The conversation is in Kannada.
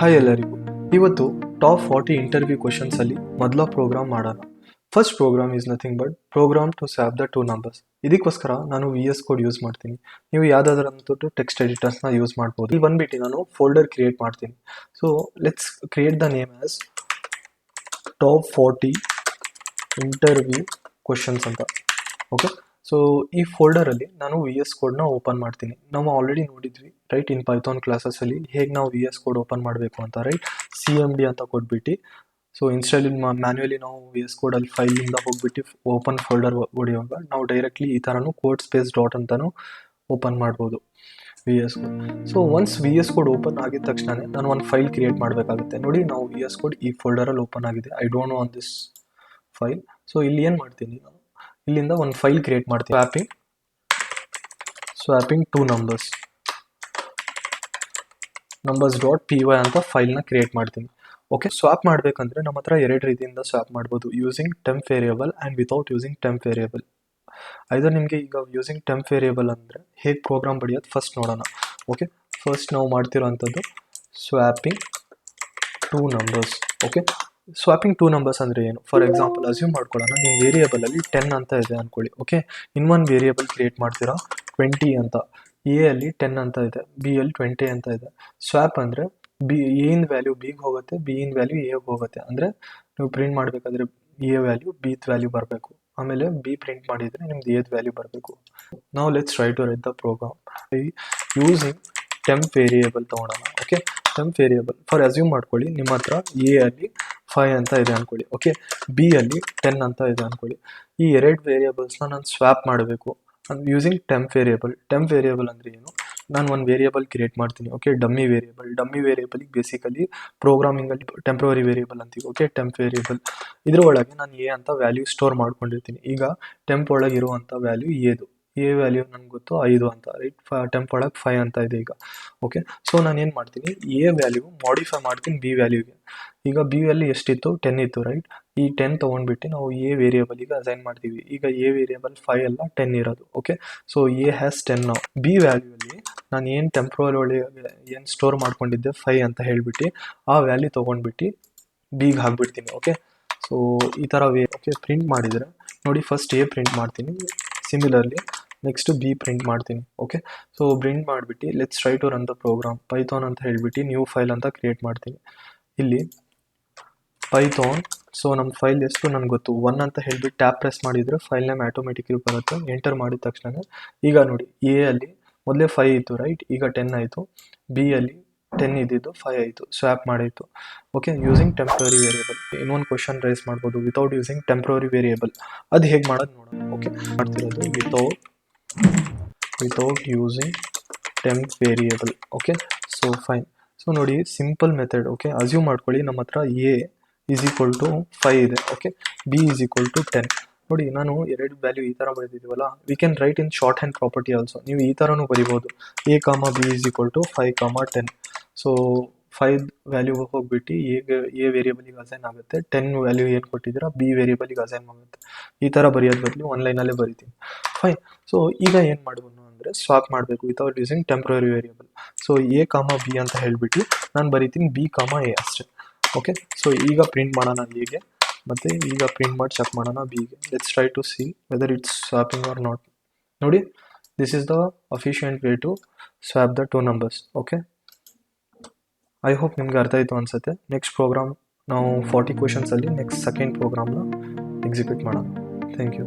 ಹಾಯ್ ಎಲ್ಲರಿಗೂ. ಇವತ್ತು ಟಾಪ್ ಫಾರ್ಟಿ ಇಂಟರ್ವ್ಯೂ ಕ್ವಶನ್ಸ್ ಅಲ್ಲಿ ಮೊದಲ ಪ್ರೋಗ್ರಾಮ್ ಮಾಡೋಣ. First program is nothing but program to swap the two numbers ಇದಕ್ಕೋಸ್ಕರ ನಾನು ವಿ ಎಸ್ ಕೋಡ್ ಯೂಸ್ ಮಾಡ್ತೀನಿ. ನೀವು ಯಾವುದಾದ್ರಂತೂ ಟೆಕ್ಸ್ಟ್ ಎಡಿಟರ್ಸ್ನ ಯೂಸ್ ಮಾಡ್ಬೋದು. ಇಲ್ಲಿ ಬಂದ್ಬಿಟ್ಟು ನಾನು ಫೋಲ್ಡರ್ ಕ್ರಿಯೇಟ್ ಮಾಡ್ತೀನಿ. So let's create the name as top forty interview questions ಅಂತ. ಓಕೆ ಸೊ ಈ ಫೋಲ್ಡರಲ್ಲಿ ನಾನು ವಿ ಎಸ್ ಕೋಡ್ನ ಓಪನ್ ಮಾಡ್ತೀನಿ. ನಾವು ಆಲ್ರೆಡಿ ನೋಡಿದ್ವಿ ರೈಟ್ ಇನ್ ಪೈಥಾನ್ ಕ್ಲಾಸಸ್ಸಲ್ಲಿ ಹೇಗೆ ನಾವು ವಿ ಎಸ್ ಕೋಡ್ ಓಪನ್ ಮಾಡಬೇಕು ಅಂತ ರೈಟ್ ಸಿ ಎಂ ಡಿ ಅಂತ ಕೊಟ್ಬಿಟ್ಟು. ಸೊ ಇನ್ಸ್ಟಾಲ್ ಮ್ಯಾನ್ಯಲಿ ನಾವು ವಿ ಎಸ್ ಕೋಡಲ್ಲಿ ಫೈಲಿಂದ ಹೋಗ್ಬಿಟ್ಟು ಓಪನ್ ಫೋಲ್ಡರ್ ಹೊಡೆಯುವಾಗ ನಾವು ಡೈರೆಕ್ಟ್ಲಿ ಈ ಥರನೂ ಕೋಡ್ ಸ್ಪೇಸ್ ಡಾಟ್ ಅಂತಲೂ ಓಪನ್ ಮಾಡ್ಬೋದು V S code so once V S code open ಆಗಿದ ತಕ್ಷಣನೇ ನಾನು ಒಂದು ಫೈಲ್ ಕ್ರಿಯೇಟ್ ಮಾಡಬೇಕಾಗುತ್ತೆ. ನೋಡಿ, ನಾವು ವಿ ಎಸ್ ಕೋಡ್ ಈ ಫೋಲ್ಡರಲ್ಲಿ ಓಪನ್ ಆಗಿದೆ. I don't know on this file so ಇಲ್ಲಿ ಏನು ಮಾಡ್ತೀನಿ? ನಾನು ಇಲ್ಲಿಂದ ಒಂದು ಫೈಲ್ ಕ್ರಿಯೇಟ್ ಮಾಡ್ತೀವಿ. Swapping swapping two numbers numbers dot P Y ಅಂತ ಫೈಲ್ನ ಕ್ರಿಯೇಟ್ ಮಾಡ್ತೀನಿ. ಓಕೆ ಸ್ವಾಪ್ ಮಾಡಬೇಕಂದ್ರೆ ನಮ್ಮ ಹತ್ರ ಎರಡು ರೀತಿಯಿಂದ ಸ್ವಾಪ್ ಮಾಡ್ಬೋದು. Using temp variable and without using temp variable either ನಿಮಗೆ ಈಗ ಯೂಸಿಂಗ್ ಟೆಂಪ್ ವೇರಿಯಬಲ್ ಅಂದರೆ ಹೇಗೆ ಪ್ರೋಗ್ರಾಮ್ ಬಡಿಯೋದು ಫಸ್ಟ್ ನೋಡೋಣ. ಓಕೆ ಫಸ್ಟ್ ನಾವು ಮಾಡ್ತಿರೋವಂಥದ್ದು swapping two numbers okay swapping two numbers ಅಂದರೆ ಏನು? ಫಾರ್ ಎಕ್ಸಾಂಪಲ್ ಅಸ್ಯೂಮ್ ಮಾಡ್ಕೊಳ್ಳೋಣ. ನಿಮ್ಮ ವೇರಿಯಬಲಲ್ಲಿ ಟೆನ್ ಅಂತ ಇದೆ ಅಂದ್ಕೊಳ್ಳಿ ಓಕೆ ಇನ್ನೊಂದು ವೇರಿಯಬಲ್ ಕ್ರಿಯೇಟ್ ಮಾಡ್ತೀರಾ? ಟ್ವೆಂಟಿ ಅಂತ. ಎ ಅಲ್ಲಿ ಟೆನ್ ಅಂತ ಇದೆ. ಬಿ ಅಲ್ಲಿ ಟ್ವೆಂಟಿ ಅಂತ ಇದೆ. ಸ್ವಾಪ್ ಅಂದರೆ ಬಿ ಇನ್ ವ್ಯಾಲ್ಯೂ ಬಿಗೆ ಹೋಗುತ್ತೆ ಬಿ ಇನ್ ವ್ಯಾಲ್ಯೂ ಎಗೆ ಹೋಗುತ್ತೆ. ಅಂದರೆ ನೀವು ಪ್ರಿಂಟ್ ಮಾಡಬೇಕಾದ್ರೆ ಎ ವ್ಯಾಲ್ಯೂ ಬಿತ್ ವ್ಯಾಲ್ಯೂ ಬರಬೇಕು. ಆಮೇಲೆ ಬಿ ಪ್ರಿಂಟ್ ಮಾಡಿದರೆ ನಿಮ್ದು ಏದ್ ವ್ಯಾಲ್ಯೂ ಬರಬೇಕು. ನಾವು let's write to write the program using temp variable ತೊಗೊಳೋಣ okay temp variable for assume ಮಾಡ್ಕೊಳ್ಳಿ, ನಿಮ್ಮ ಹತ್ರ ಎ ಅಲ್ಲಿ ಫೈವ್ ಅಂತ ಇದೆ ಅಂದ್ಕೊಳ್ಳಿ ಓಕೆ ಬಿ ಅಲ್ಲಿ ಟೆನ್ ಅಂತ ಇದೆ ಅಂದ್ಕೊಳ್ಳಿ ಈ ಎರಡು ವೇರಿಯೇಬಲ್ಸ್ನ ನಾನು ಸ್ವ್ಯಾಪ್ ಮಾಡಬೇಕು. Using temp variable temp variable ಅಂದರೆ ಏನು? ನಾನು ಒಂದು ವೇರಿಯೇಬಲ್ ಕ್ರಿಯೇಟ್ ಮಾಡ್ತೀನಿ. ಓಕೆ ಡಮ್ಮಿ ವೇರಿಯೇಬಲ್ ಡಮ್ಮಿ ವೇರಿಯೇಬಲಿಗೆ ಬೇಸಿಕಲಿ ಪ್ರೋಗ್ರಾಮಿಂಗಲ್ಲಿ ಟೆಂಪ್ರವರಿ ವೇರಿಯೇಬಲ್ ಅಂತೀವಿ. ಓಕೆ ಟೆಂಪ್ ವೇರಿಯೇಬಲ್ ಇದ್ರ ಒಳಗೆ ನಾನು ಎ ಅಂತ ವ್ಯಾಲ್ಯೂ ಸ್ಟೋರ್ ಮಾಡ್ಕೊಂಡಿರ್ತೀನಿ. ಈಗ ಟೆಂಪ್ ಒಳಗೆ ಇರುವಂಥ ವ್ಯಾಲ್ಯೂ ಎದು ಎ ವ್ಯಾಲ್ಯೂ ನನಗೆ ಗೊತ್ತು ಐದು ಅಂತ ರೈಟ್ ಫ ಟೆಂಪ್ ಒಳಗೆ ಫೈವ್ ಅಂತ ಇದೆ ಈಗ. ಓಕೆ ಸೊ ನಾನು ಏನು ಮಾಡ್ತೀನಿ? ಎ ವ್ಯಾಲ್ಯೂ ಮಾಡಿಫೈ ಮಾಡ್ತೀನಿ ಬಿ ವ್ಯಾಲ್ಯೂಗೆ ಈಗ ಬಿ ವ್ಯಾಲ್ಯೂ ಎಷ್ಟಿತ್ತು? ಟೆನ್ ಇತ್ತು ರೈಟ್ ಈ ಟೆನ್ ತೊಗೊಂಡ್ಬಿಟ್ಟು ನಾವು ಎ ವೇರಿಯೇಬಲಿಗೆ ಅಸೈನ್ ಮಾಡ್ತೀವಿ. ಈಗ ಎ ವೇರಿಯೇಬಲ್ ಫೈವ್ ಅಲ್ಲ ಟೆನ್ ಇರೋದು. Okay so A has ten ನಾವು ಬಿ ವ್ಯಾಲ್ಯೂಲಿ ನಾನು ಏನು ಟೆಂಪ್ರವರಿ ಒಳಗೆ ಏನು ಸ್ಟೋರ್ ಮಾಡ್ಕೊಂಡಿದ್ದೆ? ಫೈವ್ ಅಂತ ಹೇಳಿಬಿಟ್ಟು ಆ ವ್ಯಾಲ್ಯೂ ತೊಗೊಂಡ್ಬಿಟ್ಟು ಬಿಗೆ ಹಾಕ್ಬಿಡ್ತೀನಿ. ಓಕೆ ಸೊ ಈ ಥರ ವೇ ಓಕೆ ಪ್ರಿಂಟ್ ಮಾಡಿದರೆ, ನೋಡಿ ಫಸ್ಟ್ ಎ ಪ್ರಿಂಟ್ ಮಾಡ್ತೀನಿ. ಸಿಮಿಲರ್ಲಿ ನೆಕ್ಸ್ಟ್ ಬಿ ಪ್ರಿಂಟ್ ಮಾಡ್ತೀನಿ ಓಕೆ ಸೊ ಪ್ರಿಂಟ್ ಮಾಡಿಬಿಟ್ಟು let's try to run the program Python ಅಂತ ಹೇಳಿಬಿಟ್ಟು ನ್ಯೂ ಫೈಲ್ ಅಂತ ಕ್ರಿಯೇಟ್ ಮಾಡ್ತೀನಿ. ಇಲ್ಲಿ ಪೈಥಾನ್ ಸೊ ನಮ್ಮ ಫೈಲ್ ಎಷ್ಟು ನನಗೆ ಗೊತ್ತು? ಒನ್ ಅಂತ ಹೇಳಿಬಿಟ್ಟು ಟ್ಯಾಪ್ ಪ್ರೆಸ್ ಮಾಡಿದರೆ ಫೈಲ್ ನೇಮ್ ಆಟೋಮೆಟಿಕ್ಲಿ ಬರುತ್ತೆ. ಎಂಟರ್ ಮಾಡಿದ ತಕ್ಷಣ ಈಗ ನೋಡಿ ಎ ಅಲ್ಲಿ ಮೊದಲೇ ಫೈವ್ ಇತ್ತು ರೈಟ್ ಈಗ ಟೆನ್ ಆಯಿತು. ಬಿ ಅಲ್ಲಿ ಟೆನ್ ಇದ್ದಿದ್ದು ಫೈವ್ ಆಯಿತು. ಸ್ವ್ಯಾಪ್ ಮಾಡಿತ್ತು ಓಕೆ ಯೂಸಿಂಗ್ ಟೆಂಪ್ರರಿ ವೇರಿಯೇಬಲ್ ಇನ್ನೊಂದು ಕ್ವಶನ್ ರೈಸ್ ಮಾಡ್ಬೋದು. ವಿತೌಟ್ ಯೂಸಿಂಗ್ ಟೆಂಪ್ರರಿ ವೇರಿಯೇಬಲ್ ಅದು ಹೇಗೆ ಮಾಡೋದು ನೋಡೋಣ. ಓಕೆ ಮಾಡ್ತಿರೋದು without without using temp variable okay so fine so ನೋಡಿ ಸಿಂಪಲ್ ಮೆಥಡ್ ಓಕೆ ಅಸ್ಯೂಮ್ ಮಾಡ್ಕೊಳ್ಳಿ, ನಮ್ಮ ಹತ್ರ A is equal to five ಇದೆ okay B is equal to ten ನೋಡಿ, ನಾನು ಎರಡು ವ್ಯಾಲ್ಯೂ ಈ ಥರ ಬರೆದಿದ್ದೀವಲ್ಲ we can write in short hand property also ನೀವು ಈ ಥರನೂ ಬರಿಬೋದು. A comma B is equal to five comma ten so five value ಹೋಗ್ಬಿಟ್ಟು ಎ ಎ ವೇರಿಯಬಲಿಗೆ ಅಸೈನ್ ಆಗುತ್ತೆ. ಟೆನ್ ವ್ಯಾಲ್ಯೂ ಏನು ಕೊಟ್ಟಿದ್ದೀರಾ ಬಿ ವೇರಿಯಬಲಿಗೆ ಅಸೈನ್ ಆಗುತ್ತೆ. ಈ ಥರ ಬರೆಯೋದು ಬದಲು ಆನ್ಲೈನಲ್ಲೇ ಬರಿತೀನಿ. ಫೈನ್ ಸೊ ಈಗ ಏನು ಮಾಡ್ಬೋದು ಅಂದರೆ ಸ್ವಾಪ್ ಮಾಡಬೇಕು without using temporary variable so A comma B ಅಂತ ಹೇಳ್ಬಿಟ್ಟು ನಾನು ಬರೀತೀನಿ ಬಿ ಕಾಮ ಎ ಅಷ್ಟೇ. ಓಕೆ ಸೊ ಈಗ ಪ್ರಿಂಟ್ ಮಾಡೋಣ ಎಗೆ ಮತ್ತು ಈಗ ಪ್ರಿಂಟ್ ಮಾಡಿ ಚೆಕ್ ಮಾಡೋಣ ಬಿಗೆ let's try to see whether it's swapping or not ನೋಡಿ this is the efficient way to swap the two numbers okay I hope ನಿಮ್ಗೆ ಅರ್ಥ ಆಯಿತು ಅನಿಸುತ್ತೆ. ನೆಕ್ಸ್ಟ್ ಪ್ರೋಗ್ರಾಮ್ ನಾವು ಫಾರ್ಟಿ ಕ್ವೆಶನ್ಸಲ್ಲಿ ನೆಕ್ಸ್ಟ್ ಸೆಕೆಂಡ್ ಪ್ರೋಗ್ರಾಮ್ನ ಎಕ್ಸಿಕ್ಯೂಟ್ ಮಾಡೋಣ. Thank you